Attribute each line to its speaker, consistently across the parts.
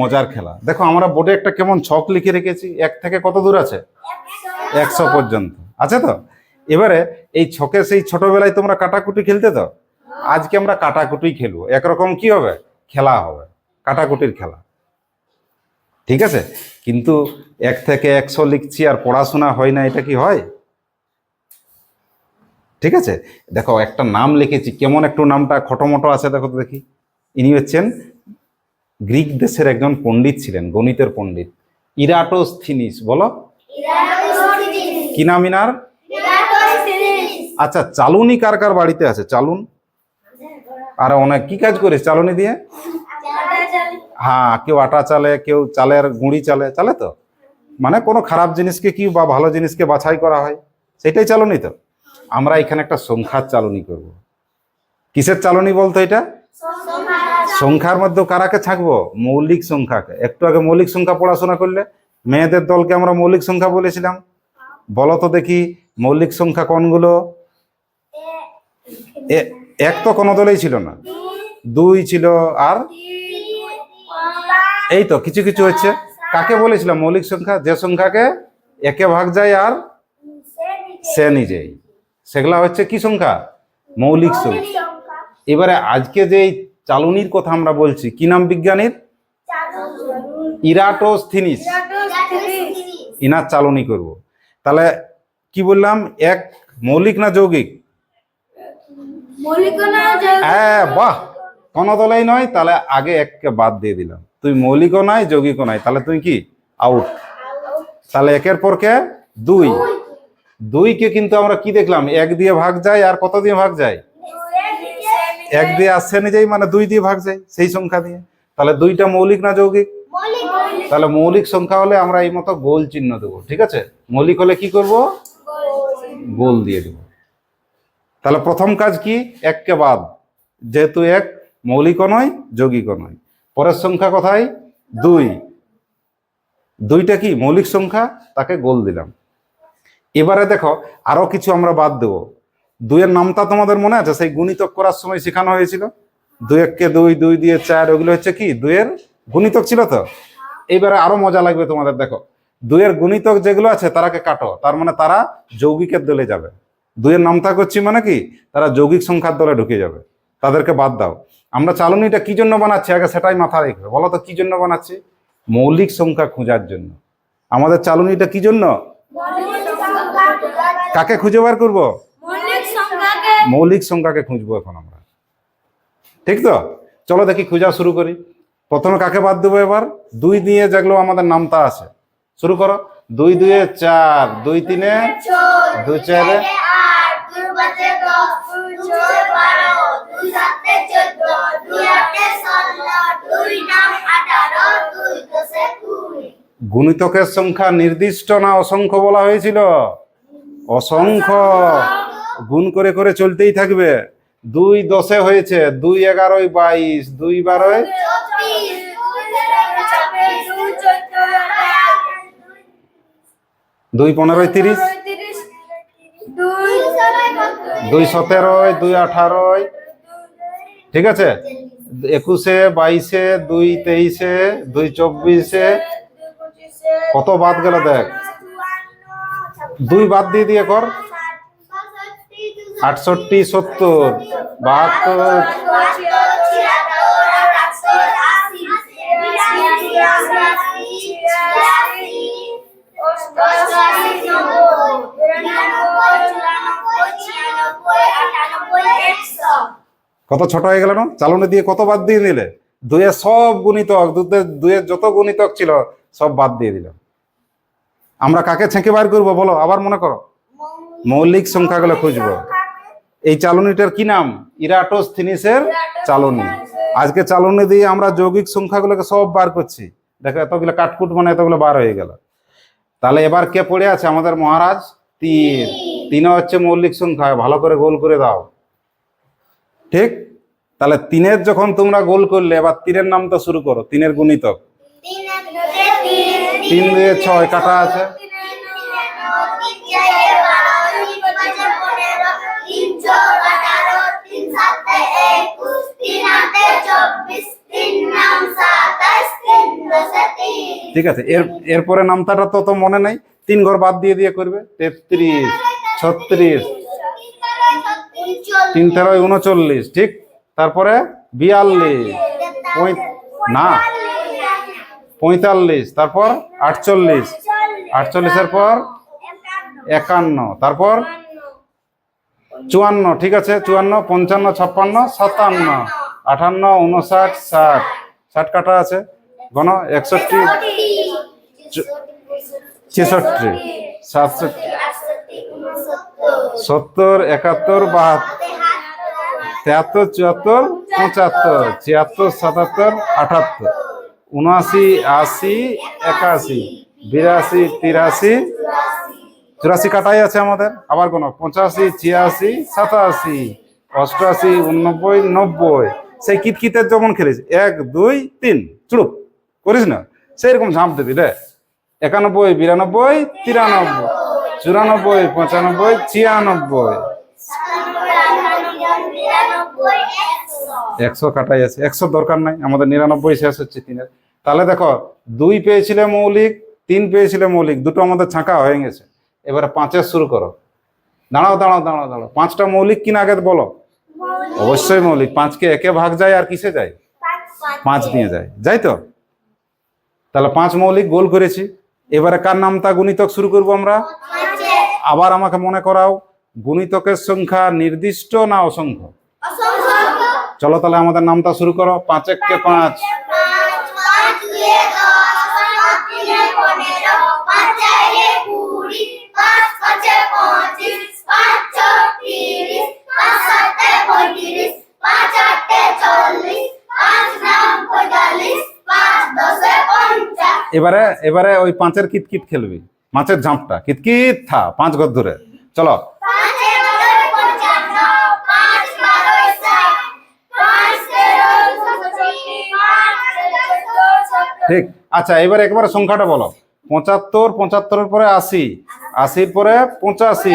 Speaker 1: মজার খেলা। দেখো, আমরা বোর্ডে একটা কেমন ছক লিখে রেখেছি, এক থেকে কত দূর আছে? একশো পর্যন্ত। আছে তো? এবারে এই ছকে সেই ছোটবেলায় তোমরা কাটাকুটি খেলতে তো আজকে আমরা কাটাকুটি খেলব। একরকম কি হবে? খেলা হবে। কাটাকুটির খেলা। ঠিক আছে? কিন্তু এক থেকে একশো লিখছি আর পড়াশোনা হয় না, এটা কি হয়? ঠিক আছে? দেখো, একটা নাম লিখেছি। কেমন একটু নামটা, খটোমটো আছে, দেখো তো দেখি। ইনি হচ্ছেন গ্রিক দেশের একজন পণ্ডিত ছিলেন গণিতের পণ্ডিত। ইরাটোস্থিনিস বলো। কি নাম ইনার? আচ্ছা চালুনি কার কার বাড়িতে আছে? চালুন। আর অনেক কি কাজ করে চালুনি দিয়ে? হ্যাঁ কেউ আটা চালে কেউ চালের গুঁড়ি চালে চালে তো। মানে কোনো খারাপ জিনিসকে কি বা ভালো জিনিসকে বাছাই করা হয়? সেটাই চালনি তো। আমরা এখানে একটা সংখ্যার চালনি করব। কিসের চালনি বলতো এটা? সংখ্যার মধ্যে কারাকে থাকব মৌলিক সংখ্যাকে। একটু আগে মৌলিক সংখ্যা পড়াশোনা করলে মেয়েদের দলকে আমরা মৌলিক সংখ্যা বলেছিলাম। বলো তো দেখি মৌলিক সংখ্যা কোনগুলো? এক তো কোনো দলেই ছিল না। দুই ছিল আর? এই তো কিছু কিছু হচ্ছে। কাকে বলেছিলাম মৌলিক সংখ্যা? যে সংখ্যাকে একে ভাগ যায় আর সে নিজেই। সেগুলা হচ্ছে কি সংখ্যা? মৌলিক সংখ্যা। এবারে আজকে যে চালুনির কথা আমরা বলছি। কি নাম বিজ্ঞানীর? ইরাটোস্থিনিস। ইনার চালনি করব। তাহলে কি বললাম? এক মৌলিক না যৌগিক? হ্যাঁ বাহ! কোনো দলেই নয়, তাহলে আগে এককে বাদ দিয়ে দিলাম। তুই মৌলিকও নাই যৌগিকও নাই তাহলে তুই কি? আউট। তাহলে একের পর কে? দুই। দুইকে কিন্তু আমরা কি দেখলাম? এক দিয়ে ভাগ যায় আর কত দিয়ে ভাগ যায়? এক দিয়ে আসছে নিজেই মানে দুই দিয়ে ভাগ যায়, সেই সংখ্যা দিয়ে। তাহলে দুইটা মৌলিক না যৌগিক? তাহলে মৌলিক সংখ্যা হলে আমরা এই মতো গোল চিহ্ন দেবো, ঠিক আছে? মৌলিক হলে কি করব? গোল দিয়ে দেব। তাহলে প্রথম কাজ কি? এককে বাদ। যেহেতু এক, মৌলিকও নয়, যৌগিকও নয়। পরের সংখ্যা কোথায়? দুই। দুইটা কি? মৌলিক সংখ্যা, তাকে গোল দিলাম। এবারে দেখো, আরও কিছু আমরা বাদ দেব। দুইয়ের নামটা তোমাদের মনে আছে? সেই গুণিতক করার সময় শেখানো হয়েছিল। দুই এককে দুই দুই দিয়ে চার ওগুলো হচ্ছে কি? দুইয়ের গুণিতক ছিল তো? এইবারে আরও মজা লাগবে তোমাদের দেখো। দুইয়ের গুণিতক যেগুলো আছে তারাকে কাটো। তার মানে তারা যৌগিকের দলে যাবে। দুইয়ের নামতা করছি মানে কি? তারা যৌগিক সংখ্যার দলে ঢুকে যাবে। তাদেরকে বাদ দাও। আমরা চালনিটা কি জন্য বানাচ্ছি? আগে সেটাই মাথা রেখবে বলো তো কি জন্য বানাচ্ছি? মৌলিক সংখ্যা খোঁজার জন্য। আমাদের চালনিটা কি জন্য। কাকে খুঁজে বার করব? মৌলিক সংখ্যাকে খুঁজবো এখন আমরা। ঠিক তো? চলো দেখি, খোঁজা শুরু করি। প্রথমে কাকে বাদ দেবো এবার? দুই দিয়ে যেগুলো আমাদের নামতা আছে। শুরু করো। দুই, দুয়ে চার, দুই তিনে দুই চারে গুণিতকের সংখ্যা নির্দিষ্ট না অসংখ্য বলা হয়েছিল? অসংখ্য। গুণ করে করে চলতেই থাকবে। দুই দশে হয়েছে, দুই এগারোই বাইশ, দুই বারোয় দুই পনেরোই তিরিশ, দুই সতেরোয়, দুই আঠারোয়, ঠিক আছে? একুশে, বাইশে, দুই তেইশে, দুই চব্বিশে, কত বাদ গেল দেখ? দুই বাদ দিয়ে দিয়ে কর। আটষট্টি, সত্তর, বাহাত্তর, কত ছোট হয়ে গেল না? চালনে দিয়ে কত বাদ দিয়ে দিলে? দুয়ে সব গুণিতক, দুধের দুয়ের যত গুণিতক ছিল, সব বাদ দিয়ে দিল আমরা কাকে ছেঁকে বার করব বলো? আবার মনে করো। মৌলিক সংখ্যাগুলো খুঁজবো। এই চালনিটার কি নাম? ইরাটোস্থিনিসের চালনি। আজকে চালনি দিয়ে আমরা যৌগিক সংখ্যাগুলোকে সব বার করছি। দেখো এতগুলো কাটকুট মানে এতগুলো বার হয়ে গেল। তাহলে এবার কে পড়ে আছে? আমাদের মহারাজ? তিন। তিনও হচ্ছে মৌলিক সংখ্যা। ভালো করে গোল করে দাও। ঠিক? তাহলে তিনের যখন তোমরা গোল করলে এবার তিনের নামটা শুরু করো। তিনের গুণিতক। তিন দিয়ে ছয় কাটা আছে। ঠিক আছে? এর, এরপরে নামতাটা তো তো মনে নাই। তিন ঘর বাদ দিয়ে দিয়ে করবে। তেত্রিশ, ছত্রিশ, তিন তেরোয় উনচল্লিশ, ঠিক? তারপরে বিয়াল্লিশ না, পঁয়তাল্লিশ, তারপর আটচল্লিশ। আটচল্লিশের পর একান্ন, তারপর চুয়ান্ন, ঠিক আছে? চুয়ান্ন, পঞ্চান্ন, ছাপ্পান্ন, সাতান্ন আটান্ন উনষাট, ষাট। ষাট কাটা আছে। গণ একষট্টি ছেষট্টি, সাতষট্টি, সত্তর, একাত্তর, বাহাত্তর, তেহাত্তর, চুয়াত্তর, পঁচাত্তর, ছিয়াত্তর, সাতাত্তর, আটাত্তর, উনআশি, আশি, একাশি, বিরাশি, তিরাশি, চুরাশি কাটাই আছে আমাদের, আবার কোন পঁচাশি, ছিয়াশি, সাতাশি, অষ্টআশি উননব্বই নব্বই, সেই কিতকিতের যেমন খেলিস এক, দুই, তিন, চুড়ুপ। করিস না? সেইরকম ঝাঁপ দিবি রে একানব্বই বিরানব্বই তিরানব্বই চুরানব্বই পঁচানব্বই ছিয়ানব্বই। একশো কাটাই আছে। একশো দরকার নাই আমাদের নিরানব্বই শেষ হচ্ছে তিনের। তাহলে দেখো দুই পেয়েছিলে মৌলিক তিন পেয়েছিলে মৌলিক দুটো আমাদের ছাঁকা হয়ে গেছে। এবারে পাঁচের শুরু করো। দাঁড়াও দাঁড়াও দাঁড়াও দাঁড়াও। পাঁচটা মৌলিক কিনা আগে বলো? অবশ্যই মৌলিক। পাঁচকে একে ভাগ যায় আর কিসে যায়? পাঁচ দিয়ে যায়। যাই তো। তাহলে পাঁচ মৌলিক গোল করেছি। এবারে কার নামতা গুণিতক শুরু করব আমরা? আবার আমাকে মনে করাও, গুণিতকের সংখ্যা নির্দিষ্ট না অসংখ্য? চলো তাহলে আমাদের নামটা শুরু করো, পাঁচ এককে পাঁচ। এবারে এবারে ওই পাঁচের কিতকিত খেলবি। মাছের ঝাঁপটা। কিতকিত থা পাঁচ ঘর ধরে চলো। ঠিক। আচ্ছা এবার একবারে সংখ্যাটা বলো। পঁচাত্তর পঁচাত্তরের পরে আশি। আশির পরে পঁচাশি।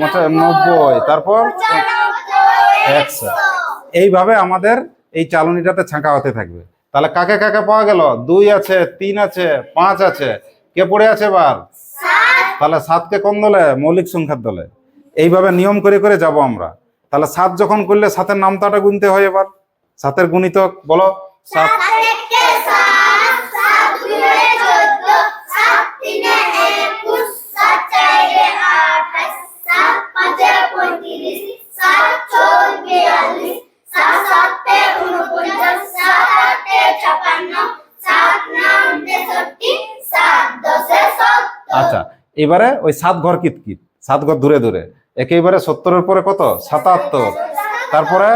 Speaker 1: পঁচা- নব্বই। তারপর একশো। এইভাবে আমাদের এই চালনিটাতে ছাঁকা হতে থাকবে। তাহলে কাকে কাকে পাওয়া গেল? দুই আছে তিন আছে পাঁচ আছে। কে পড়ে আছে এবার? তাহলে সাতকে কোন দলে? মৌলিক সংখ্যার দলে। এইভাবে নিয়ম করে করে যাব আমরা। তাহলে সাত যখন করলে সাতের নামতাটা গুনতে হয় এবার। সাতের গুণিতক বলো। সাত আচ্ছা এবারে ওই সাত ঘর কিতকিত সাত ঘর দূরে দূরে একেবারে সত্তরের পরে কত সাতাত্তর তারপরে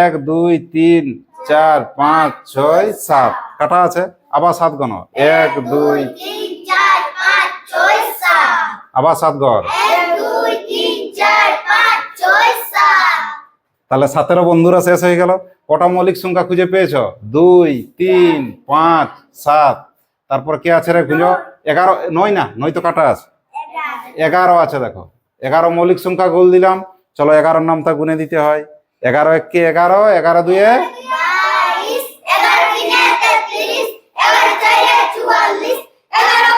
Speaker 1: এক দুই তিন চার পাঁচ ছয় সাত কাটা আছে আবার সাত গণ এক দুই আবার সাত ঘর
Speaker 2: এক দুই তিন চার পাঁচ ছয় সাত
Speaker 1: তাহলে সাতেরও বন্ধুরা শেষ হয়ে গেল। কটা মৌলিক সংখ্যা খুঁজে পেয়েছ? দুই, তিন, পাঁচ, সাত। তারপর কে আছে রে খুঁজো? এগারো, নয় না, নয় তো কাটা আছে। এগারো আছে দেখো। এগারো মৌলিক সংখ্যা গোল দিলাম। চলো এগারোর নামটা গুনে দিতে হয়। এগারো এক কে এগারো এগারো দুয়ে
Speaker 2: এগারো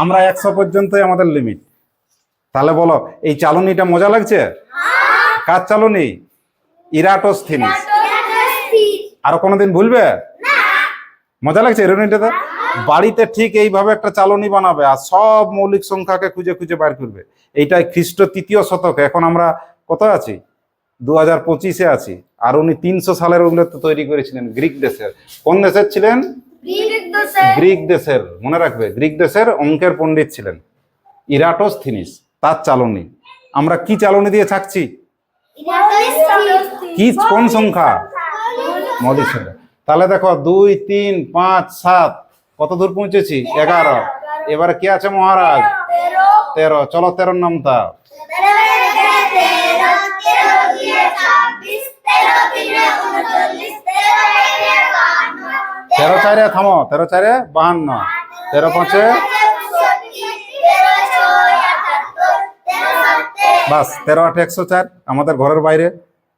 Speaker 1: আমরা একশো পর্যন্তই আমাদের লিমিট তাহলে বলো এই চালনিটা মজা লাগছে? কার চালনি? ইরাটোস্থিনিস। আরও কোনোদিন ভুলবে? মজা লাগছে এরোনিটাতে বাড়িতে ঠিক এইভাবে একটা চালনি বানাবে আর সব মৌলিক সংখ্যাকে খুঁজে খুঁজে বার করবে। এইটাই খ্রিস্ট তৃতীয় শতকে। এখন আমরা কত আছি? দু হাজার পঁচিশে আছি। আর উনি তিনশো সালের ওগুলো তৈরি করেছিলেন গ্রিক দেশের। কোন দেশের ছিলেন? গ্রিক দেশের মনে রাখবে গ্রিক দেশের অঙ্কের পণ্ডিত ছিলেন ইরাটোস ইরাটোস্থিনিস তার চালনি আমরা কি চালনি দিয়ে থাকছি কি কোন সংখ্যা তাহলে দেখো দুই তিন পাঁচ সাত কত দূর পৌঁছেছি এগারো এবারে কি আছে মহারাজ তেরো চলো তেরোর নামটা তেরো চারে থামো তেরো চারে বাহান্ন তেরো পাঁচে বাস তেরো আট একশো চার আমাদের ঘরের বাইরে।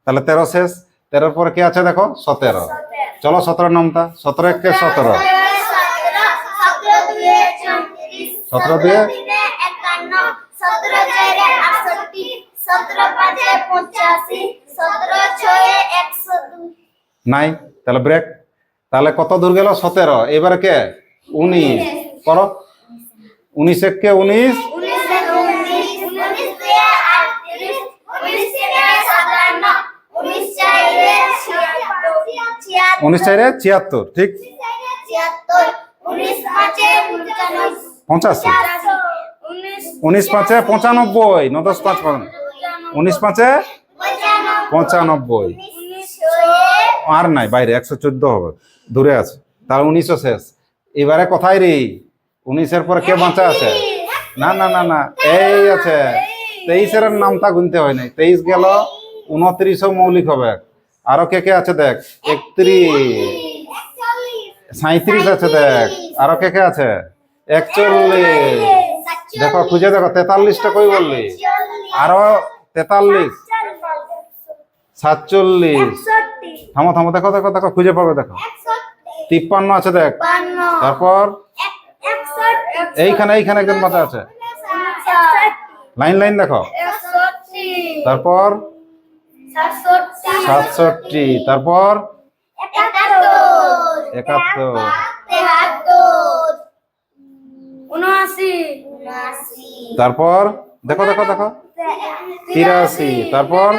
Speaker 1: তাহলে তেরো শেষ তেরোর পরে কে আছে দেখো? সতেরো। চলো সতেরো নামটা সতেরো একে সতেরো।
Speaker 2: সতেরো দুয়ে
Speaker 1: নাই তাহলে ব্রেক তাহলে কত দূর গেল? সতেরো। এবারে কে? উনিশ। করো। উনিশ একে উনিশ।
Speaker 2: উনিশ উনিশ চারে ছিয়াত্তর।
Speaker 1: ঠিক?
Speaker 2: ছিয়াত্তর উনিশ পাঁচে
Speaker 1: পঁচানব্বই। ন দশ পাঁচ। উনিশ পাঁচে
Speaker 2: পঁচানব্বই।
Speaker 1: আর নাই, বাইরে একশো চোদ্দ হবে। দূরে আছে। তাহলে উনিশও শেষ। এবারে কোথায় রে? উনিশের পর কে বাঁচা আছে? না না না না, এই আছে। তেইশের নামটা গুনতে হয় নাই। তেইশ গেল, উনত্রিশও মৌলিক হবে। আরও কে কে আছে দেখ? একত্রিশ। সাঁত্রিশ আছে দেখ। আরও কে কে আছে? একচল্লিশ। দেখো, খুঁজে দেখো, তেতাল্লিশটা কই বললি? আরও তেতাল্লিশ। সাতচল্লিশ। থামো থামো, দেখো দেখো দেখো, খুঁজে পাবে, দেখো। তিপ্পান্ন আছে দেখ। তারপর? এইখানে এইখানে একজন মাথা আছে। লাইন লাইন দেখো। তারপর? সাতষট্টি। তারপর? একাত্তর। তারপর? দেখো দেখো দেখো। তিরাশি। তারপর?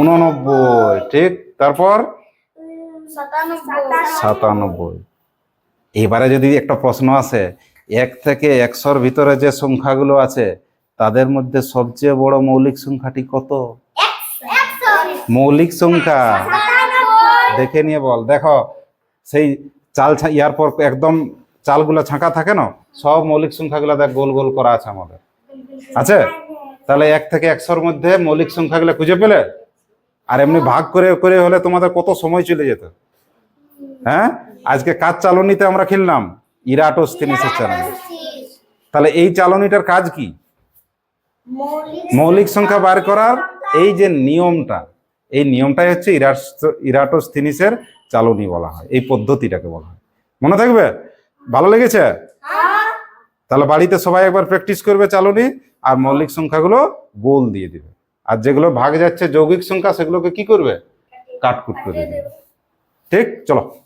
Speaker 1: উননব্বই। ঠিক? তারপর? সাতানব্বই। এবারে যদি একটা প্রশ্ন আসে এক থেকে একশোর ভিতরে যে সংখ্যাগুলো আছে তাদের মধ্যে সবচেয়ে বড় মৌলিক সংখ্যাটি কত? মৌলিক সংখ্যা। দেখে নিয়ে বল। দেখো সেই চাল ছা- ইয়ার পর একদম চালগুলো ছাঁকা থাকে না? সব মৌলিক সংখ্যাগুলো দেখ গোল গোল করা আছে আমাদের। আছে? তাহলে এক থেকে একশোর মধ্যে মৌলিক সংখ্যাগুলো খুঁজে পেলে আর এমনি ভাগ করে করে হলে তোমাদের কত সময় চলে যেত? হ্যাঁ? আজকে কাজ চালনিতে আমরা খেললাম ইরাটোস টেনিসের চালনি তাহলে এই চালনিটার কাজ কি? মৌলিক সংখ্যা বার করার এই যে নিয়মটা এই নিয়মটাই হচ্ছে ইরাটোস্থিনিসের চালনী বলা হয় এই পদ্ধতিটাকে বলা হয়। মনে থাকবে? ভালো লেগেছে? তাহলে বাড়িতে সবাই একবার প্র্যাকটিস করবে চালনী আর মৌলিক সংখ্যাগুলো গোল দিয়ে দিবে। আর যেগুলো ভাগ যাচ্ছে যৌগিক সংখ্যা সেগুলোকে কি করবে? কাটকুট করে দেবে। ঠিক? চলো।